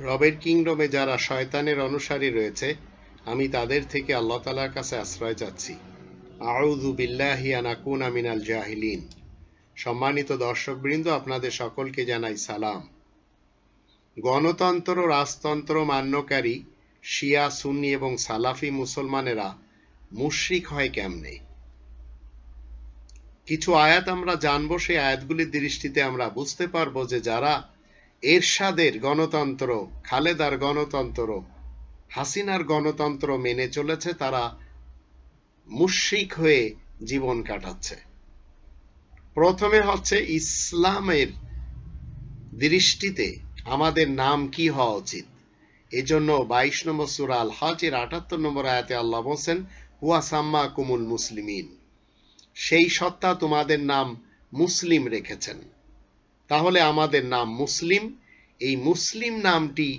রবের কিংডমে যারা শয়তানের অনুসারী রয়েছে, আমি তাদের থেকে আল্লাহ তালার কাছে আশ্রয় চাচ্ছি। আউযু বিল্লাহি আনাকুনা মিনাল জাহিলিন। সম্মানিত দর্শকবৃন্দ, আপনাদের সকলকে জানাই সালাম। গণতন্ত্র, রাজতন্ত্র মান্যকারী শিয়া, সুন্নি এবং সালাফি মুসলমানেরা মুশরিক হয় কেমনে? কিছু আয়াত আমরা জানব, সেই আয়াতগুলির দৃষ্টিতে আমরা বুঝতে পারব যে যারা এরশাদের গণতন্ত্র, খালেদার গণতন্ত্র, হাসিনার গণতন্ত্র মেনে চলেছে, তারা মুশরিক হয়ে জীবন কাটাচ্ছে। প্রথমে হচ্ছে ইসলামের দৃষ্টিতে আমাদের নাম কি হওয়া উচিত? এজন্য বাইশ নম্বর সুরা আল হজের আটাত্তর নম্বর আয়াতে আল্লাহ বলছেন, হুয়া সাম্মা কুমুল মুসলিমিন। সেই সত্তা তোমাদের নাম মুসলিম রেখেছেন। তাহলে আমাদের নাম মুসলিম। এই মুসলিম নামটি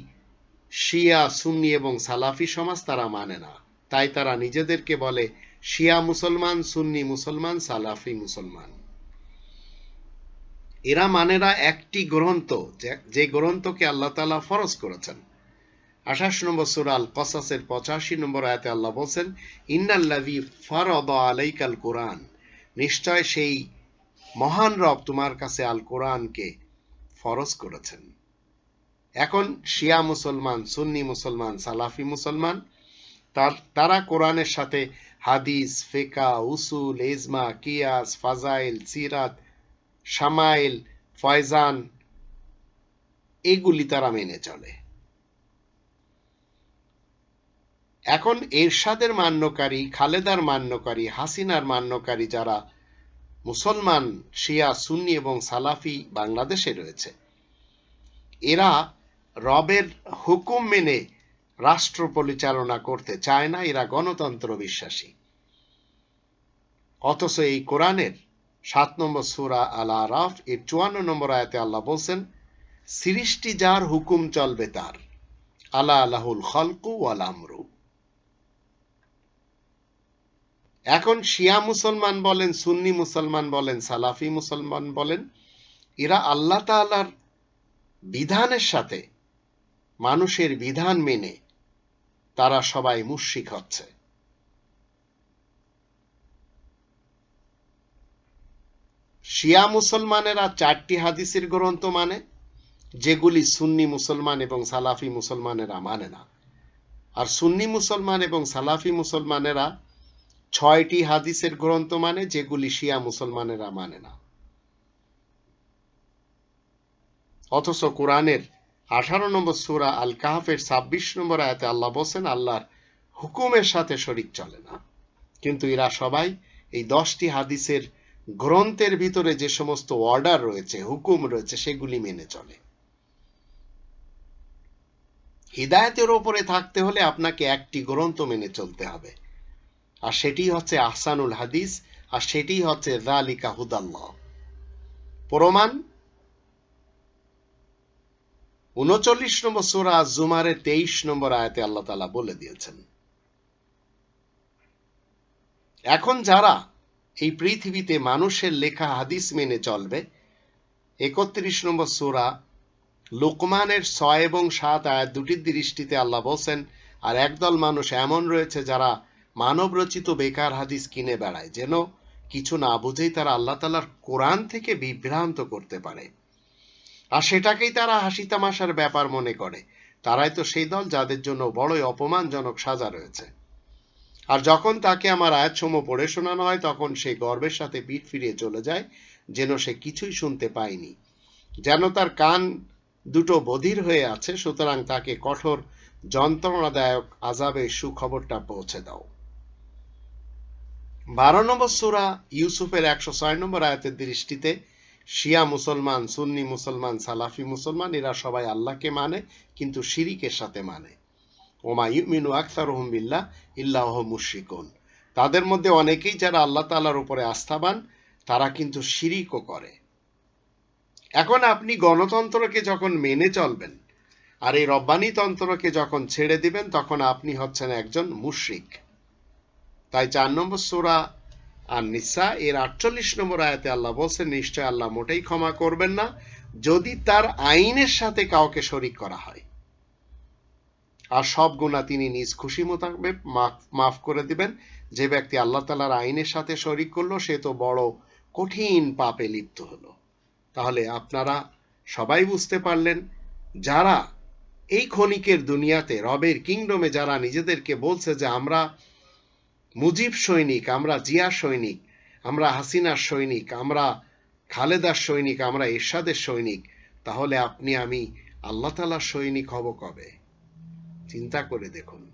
শিয়া, সুন্নি এবং সালাফি সমাজ তারা মানে না। তাই তারা নিজেদেরকে বলে শিয়া মুসলমান, সুন্নি মুসলমান, সালাফি মুসলমান। এরা মানেরা একটি গ্রন্থ, যে গ্রন্থকে আল্লাহ তালা ফরজ করেছেন। আঠাশ নম্বর সুরাল কসাসের পঁচাশি নম্বর আয়াতে আল্লাহ বলছেন ইন্নাল্লাভি ফরদ আলাইকাল কোরআন। নিশ্চয় সেই মহান রব তোমার কাছে আল কোরআনকে ফরজ করেছেন। এখন শিয়া মুসলমান, সুন্নি মুসলমান, সালাফি মুসলমান, তার কোরআনের সাথে হাদিস, ফেকা, উসুল এজমা কিয়াস, ফাজাইল, সিরাত, শামাইল, ফয়জান, এগুলি তারা মেনে চলে। এখন এরশাদের মান্যকারী, খালেদার মান্যকারী, হাসিনার মান্যকারী যারা মুসলমান, শিয়া, সুন্নি এবং সালাফি বাংলাদেশে রয়েছে। এরা রবের হুকুম মেনে রাষ্ট্র পরিচালনা করতে চায় না, এরা গণতন্ত্র বিশ্বাসী। অথচ এই কোরআনের সাত নম্বর সুরা আল আরাফ এর চুয়ান্ন নম্বর আয়াতে আল্লাহ বলছেন, সৃষ্টি যার হুকুম চলবে তার, আলা আলাহুল খলকু ওয়াল এখন শিয়া মুসলমান বলেন, সুন্নি মুসলমান বলেন, সালাফি মুসলমান বলেন, এরা আল্লাহ তালার বিধানের সাথে মানুষের বিধান মেনে তারা সবাই মুশিক হচ্ছে। শিয়া মুসলমানেরা চারটি হাদিসের গ্রন্থ মানে যেগুলি সুন্নি মুসলমান এবং সালাফি মুসলমানেরা মানে না। আর সুন্নি মুসলমান এবং সালাফি মুসলমানেরা ছয়টি হাদিসের গ্রন্থ মানে যেগুলি শিয়া মুসলমানেরা মানে না। অথচ কোরআনের আঠারো নম্বর সুরা আল কাহাফের ছাব্বিশ নম্বর আয়াতে আল্লাহ বলছেন, আল্লাহর হুকুমের সাথে শরিক চলে না। কিন্তু এরা সবাই এই দশটি হাদিসের গ্রন্থের ভিতরে যে সমস্ত অর্ডার রয়েছে, হুকুম রয়েছে, সেগুলি মেনে চলে। হৃদায়তের ওপরে থাকতে হলে আপনাকে একটি গ্রন্থ মেনে চলতে হবে। আর সেটি হচ্ছে আহসানুল হাদিস, আর সেটি হচ্ছে জালিকা হুদাল্লাহ। প্রমাণ? উনচল্লিশ নম্বর সুরা জুমারের তেইশ নম্বর আয়াতে আল্লাহ তালা বলে দিয়েছেন, এখন যারা এই পৃথিবীতে মানুষের লেখা হাদিস মেনে চলবে, একত্রিশ নম্বর সুরা লোকমানের ছয় এবং সাত আয়াত দুটির দৃষ্টিতে আল্লাহ বলছেন, আর একদল মানুষ এমন রয়েছে যারা মানব রচিত বেকার হাদিস কিনে বেড়ায়, যেন কিছু না বুঝেই তারা আল্লাহ তালার কোরআন থেকে বিভ্রান্ত করতে পারে। আর সেটাকেই তারা হাসি তামাশার ব্যাপার মনে করে। তারাই তো সেই দল যাদের জন্য বড়ই অপমানজনক সাজা রয়েছে। আর যখন তাকে আমার আয়াতসমূহ পড়ে শোনানো হয়, তখন সে গর্বের সাথে পিঠ ফিরিয়ে চলে যায়, যেন সে কিছুই শুনতে পায়নি। যেন তার কান দুটো বধির হয়ে আছে, সুতরাং তাকে কঠোর যন্ত্রণাদায়ক আজাবে সুখবরটা পৌঁছে দাও। বারো নম্বর সুরা ইউসুফের একশো ছয় নম্বর আয়াতের দৃষ্টিতে শিয়া মুসলমান, সুন্নি মুসলমান, সালাফি মুসলমান, এরা সবাই আল্লাহকে মানে কিন্তু শিরিকের সাথে মানে। ওমা ইউমিনু আখতার বিল্লাহ ইল্লাহ মুশরিকুন। তাদের মধ্যে অনেকেই যারা আল্লাহ তালার উপরে আস্থাবান তারা কিন্তু শিরিকও করে। এখন আপনি গণতন্ত্রকে যখন মেনে চলবেন, আর এই রব্বানি তন্ত্রকে যখন ছেড়ে দিবেন, তখন আপনি হচ্ছেন একজন মুশরিক। তাই চার নম্বর সুরা আর নিসা এর আটচল্লিশ নম্বর আয়াতে আল্লাহ বলছেন, নিশ্চয় আল্লাহ মোটেই ক্ষমা করবেন না যদি তার আইনের সাথে কাউকে শরিক করা হয়। আর সব গুণা তিনি নিজ খুশি মোতাবেক মাফ- করে দিবেন। যে ব্যক্তি আল্লাহ তালার আইনের সাথে শরিক করল, সে তো বড় কঠিন পাপে লিপ্ত হলো। তাহলে আপনারা সবাই বুঝতে পারলেন, যারা এই ক্ষণিকের দুনিয়াতে রবের কিংডমে, যারা নিজেদেরকে বলছে যে আমরা মুজিব সৈনিক, আমরা জিয়া সৈনিক, আমরা হাসিনার সৈনিক, আমরা খালেদার সৈনিক, আমরা এরশাদের সৈনিক, তাহলে আপনি আমি আল্লাহ তালার সৈনিক হব কবে? চিন্তা করে দেখুন।